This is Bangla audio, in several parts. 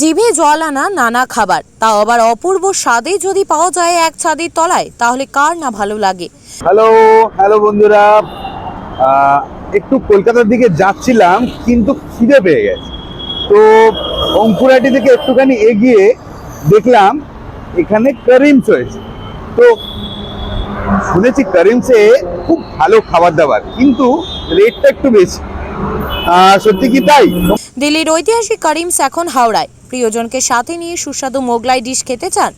জিভে জল আনা নানা খাবার। তাও আবার অপূর্ব স্বাদে যদি পাওয়া যায় এক ছাদের তলায়, তাহলে কার না ভালো লাগে? হ্যালো হ্যালো বন্ধুরা। একটু কলকাতার দিকে যাচ্ছিলাম, কিন্তু খিদে পেয়ে গেছে। তো অঙ্কুরাটি থেকে একটুখানি এগিয়ে দেখলাম, এখানে করিমস হয়েছে তো শুনেছি করিমসে খুব ভালো খাবার দাবার, কিন্তু রেটটা একটু বেশি। সত্যি কি তাই? দিল্লির ঐতিহাসিক করিমস এখন হাওড়ায়। প্রিয়জনকে সাথে নিয়ে সুস্বাদু মোগলাই ডিশ খেতে চান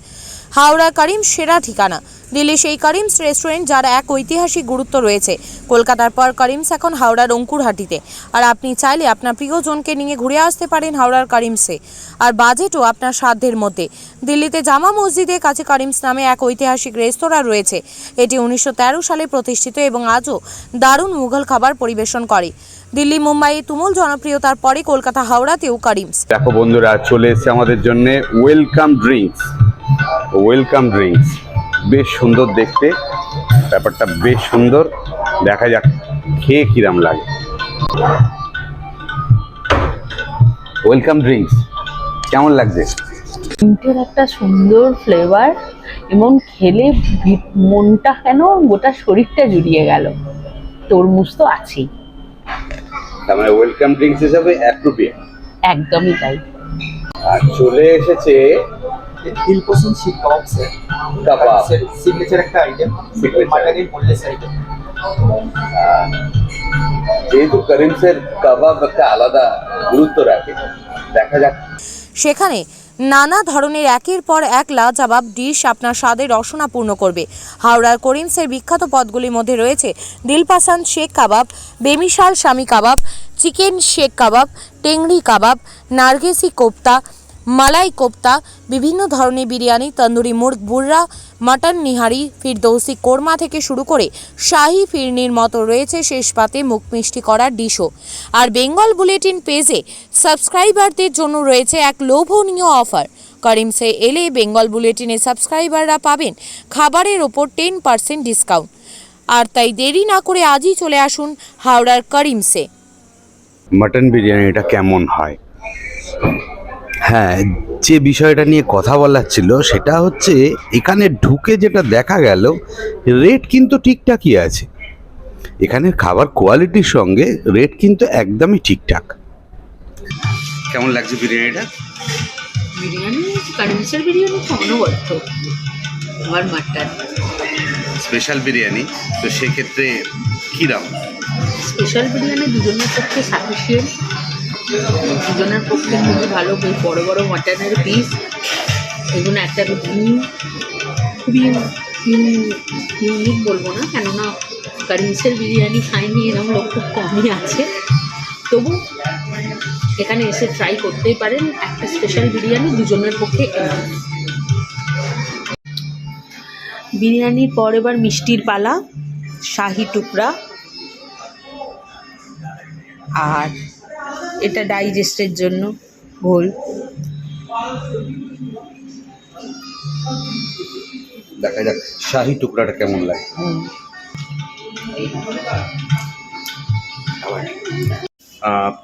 হাওড়া করিমস সেরা ঠিকানা। দিল্লি সেই করিমস রেস্টুরেন্ট যার এক ঐতিহাসিক গুরুত্ব রয়েছে। কলকাতার পর করিমস এখন হাওড়ার অঙ্কুরহাটিতে। আর আপনি চাইলে আপনার প্রিয়জনকে নিয়ে ঘুরে আসতে পারেন হাওড়ার করিমসে। আর বাজেটও আপনার সাধ্যের মধ্যে। দিল্লিতে জামা মসজিদের কাছে করিমস নামে এক ঐতিহাসিক রেস্তোরাঁ রয়েছে। এটি উনিশশো তেরো সালে প্রতিষ্ঠিত এবং আজও দারুণ মুঘল খাবার পরিবেশন করে। দিল্লি মুম্বাইয়ে তুমুল জনপ্রিয়তার পরে কলকাতা হাওড়াতেও করিমস দেখো বন্ধুরা চলে এসেছে আমাদের জন্য ওয়েলকাম ড্রিঙ্কস ওয়েলকাম ড্রিঙ্কস বেশ সুন্দর দেখতে। ব্যাপারটা বেশ সুন্দর। দেখা যাক খেয়ে কিরাম লাগে। ওয়েলকাম ড্রিঙ্কস কেমন লাগছে? মিন্টের একটা সুন্দর ফ্লেভার এবং খেলে ভি- মনটা কেন গোটা শরীরটা জুড়িয়ে গেল। তরমুজ তো আছেই। তার মানে ওয়েলকাম ড্রিঙ্কস হিসাবে অ্যাপ্রোপ্রিয়েট একদমই তাই। আর চলে এসেছে দিল পছন্দ শিখ কাবাব স্যার কাবাব। সিগনেচার একটা আইটেম. মাটনের বোনলেস আইটেম যেহেতু করিমসের কাবাব একটা আলাদা গুরুত্ব রাখে দেখা যাক। সেখানে নানা ধরনের একের পর এক লাজাবাব ডিশ আপনার স্বাদে রসনা পূর্ণ করবে। হাওড়ার করিমসের বিখ্যাত পদগুলির মধ্যে রয়েছে দিলপাসান শেখ কাবাব, বেমিশাল স্বামী কাবাব, চিকেন শেখ কাবাব, টেংরি কাবাব, নার্গেসি কোপ্তা মালাই কোপ্তা, বিভিন্ন ধরনের বিরিয়ানি, তন্দুরি মুর্গ বুর্রা, মাটন নিহারি, ফিরদৌসি কোরমা থেকে শুরু করে শাহি ফিরনির মতো রয়েছে শেষ পাতে মুখ মিষ্টি করার ডিশও। আর বেঙ্গল বুলেটিন পেজে সাবস্ক্রাইবারদের জন্য রয়েছে এক লোভনীয় অফার। করিমসে এলে বেঙ্গল বুলেটিনে সাবস্ক্রাইবাররা পাবেন খাবারের ওপর টেন পার্সেন্ট ডিসকাউন্ট। আর তাই দেরি না করে আজই চলে আসুন হাওড়ার করিমসে। মাটন বিরিয়ানিটা কেমন হয়? হ্যাঁ যে বিষয়টা নিয়ে কথা বলার ছিল সেটা হচ্ছে এখানে ঢুকে যেটা দেখা গেল রেট কিন্তু ঠিকঠাকই আছে। এখানে খাবার কোয়ালিটির সঙ্গে রেট কিন্তু একদমই ঠিকঠাক। কেমন লাগছে বিরিয়ানিটা? বিরিয়ানি কারিমসের বিরিয়ানি অনবদ্য আমার মাটন স্পেশাল বিরিয়ানি তো সেক্ষেত্রে কিরাম স্পেশাল বিরিয়ানি দুজনের পক্ষে সাফিসিয়েন্ট দুজনের পক্ষে খুবই ভালো বেশ বড় বড় মাটনের পিস এগুলো একটা ঘি খুবই ইউনিক বলব না, কেননা কারিমসের বিরিয়ানি খাইনি এরকম লোক খুব কমই আছে। তবু এখানে এসে ট্রাই করতেই পারেন, একটা স্পেশাল বিরিয়ানি দুজনের পক্ষে বিরিয়ানির পর এবার মিষ্টির পালা, শাহি টুকরা, আর এটা ডাইজেস্টের জন্য ঘোল। দেখা যাক শাহি টুকরাটা কেমন লাগে?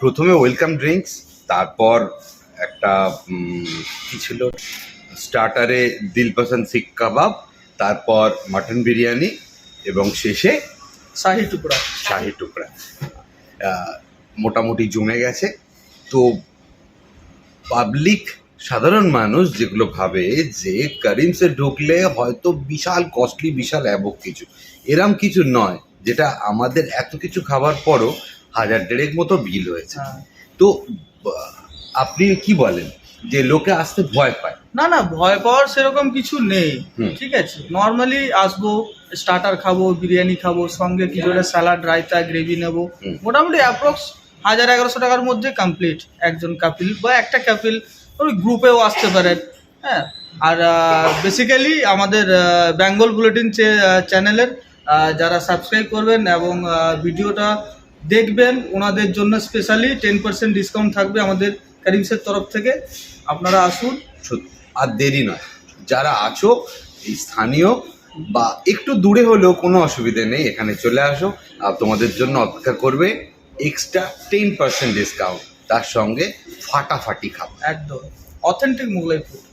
প্রথমে ওয়েলকাম ড্রিঙ্কস তারপর একটা কি ছিল? স্টার্টারে দিল পসন্দ শিখ কাবাব তারপর মাটন বিরিয়ানি এবং শেষে শাহি টুকরা। শাহি টুকরা। মোটামুটি জমে গেছে। তো পাবলিক সাধারণ মানুষ যেগুলো ভাবে যে করিমসে ঢুকলে হয়তো বিশাল কস্টলি বিশাল অ্যাবক কিছু। এরম কিছু নয় যেটা আমাদের এত কিছু খাবার পরও হাজার দেড়েক মতো বিল হয়েছে। হ্যাঁ। তো আপনি কি বলেন? যে লোকে আসতে ভয় পায়। না না ভয় পাওয়ার সেরকম কিছু নেই। ঠিক আছে নর্মালি আসব স্টার্টার খাব বিরিয়ানি খাব সঙ্গে কিছু স্যালাড রায়তা গ্রেভি নেব। মোটামুটি অ্যাপ্রক্স হাজার এগারোশো টাকার মধ্যে কমপ্লিট একজন কাপিল বা একটা কাপিল ওই গ্রুপেও আসতে পারেন হ্যাঁ? আর বেসিক্যালি আমাদের বেঙ্গল বুলেটিন চ্যানেলের যারা সাবস্ক্রাইব করবেন এবং ভিডিওটা দেখবেন, ওনাদের জন্য স্পেশালি টেন পার্সেন্ট ডিসকাউন্ট থাকবে আমাদের কারিমসের তরফ থেকে। আপনারা আসুন। আর দেরি নয়, যারা আছো এই স্থানীয় বা একটু দূরে হলেও কোনো অসুবিধে নেই, এখানে চলে আসো, আর তোমাদের জন্য অপেক্ষা করবে এক্সট্রা টেন পার্সেন্ট ডিসকাউন্ট তার সঙ্গে ফাটাফাটি খাবার একদম। Authentic Mughlai food